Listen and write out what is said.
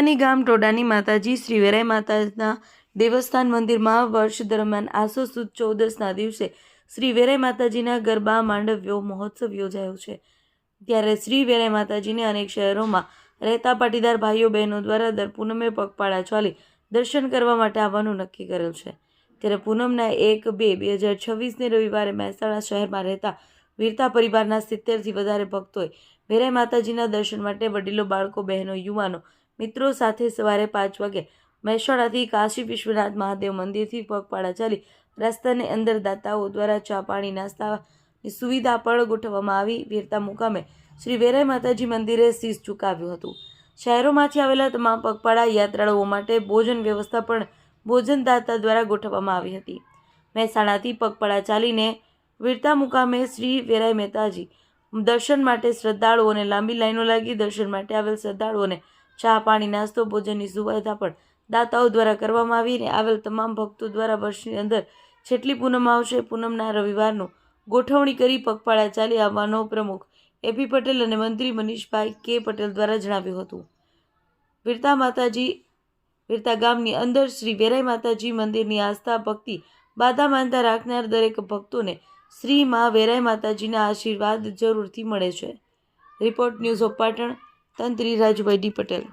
ની ગામ ટોડાની માતાજી શ્રી વેરાય માતાના દેવસ્થાન મંદિરમાં વર્ષ દરમિયાન આસો સુદ ચૌદસના દિવસે શ્રી વેરાય માતાજીના ગરબા, માંડવ્યો, મહોત્સવ યોજાયો છે. ત્યારે શ્રી વેરાય માતાજીને અનેક શહેરોમાં રહેતા પાટીદાર ભાઈઓ, બહેનો દ્વારા દર પૂનમે પગપાળા ચાલી દર્શન કરવા માટે આવવાનું નક્કી કરેલ છે. ત્યારે પૂનમના એક બે બે હજાર છવ્વીસને રવિવારે મહેસાણા શહેરમાં રહેતા વીરતા પરિવારના સિત્તેરથી વધારે ભક્તોએ વેરાઈ માતાજીના દર્શન માટે વડીલો, બાળકો, બહેનો, યુવાનો મિત્રો સાથે સવારે પાંચ વાગે મહેસાણાથી કાશી વિશ્વનાથ મહાદેવ મંદિરથી પગપાળા ચાલી રસ્તાની અંદર દાતાઓ દ્વારા ચા પાણી, નાસ્તાની સુવિધા પણ ગોઠવવામાં આવી. વીરતા મુકામે શ્રી વેરાઈ માતાજી મંદિરે શીશ ચૂકાવ્યું હતું. શહેરોમાંથી આવેલા તમામ પગપાળા યાત્રાળુઓ માટે ભોજન વ્યવસ્થા પણ ભોજનદાતા દ્વારા ગોઠવવામાં આવી હતી. મહેસાણાથી પગપાળા ચાલીને વીરતા મુકામે શ્રી વેરાઈ મહેતાજી દર્શન માટે શ્રદ્ધાળુઓને લાંબી લાઈનો લાગી દર્શન માટે આવેલ શ્રદ્ધાળુઓને ચા પાણી, નાસ્તો, ભોજનની સુવિધા પણ દાતાઓ દ્વારા કરવામાં આવીને આવેલ તમામ ભક્તો દ્વારા વર્ષની અંદર જેટલી પૂનમ આવશે, પૂનમના રવિવારનું ગોઠવણી કરી પગપાળા ચાલી આવવાનો પ્રમુખ એપી પટેલ અને મંત્રી મનીષભાઈ કે પટેલ દ્વારા જણાવ્યું હતું. વીરતા માતાજી વીરતા ગામની અંદર શ્રી વેરાઈ માતાજી મંદિરની આસ્થા ભક્તિ બાધા માનતા રાખનાર દરેક ભક્તોને શ્રી મા વેરાઈ માતાજીના આશીર્વાદ જરૂરથી મળે છે. રિપોર્ટ ન્યૂઝ ઓફ પાટણ તંત્રી રાજુભાઈ ડી પટેલ.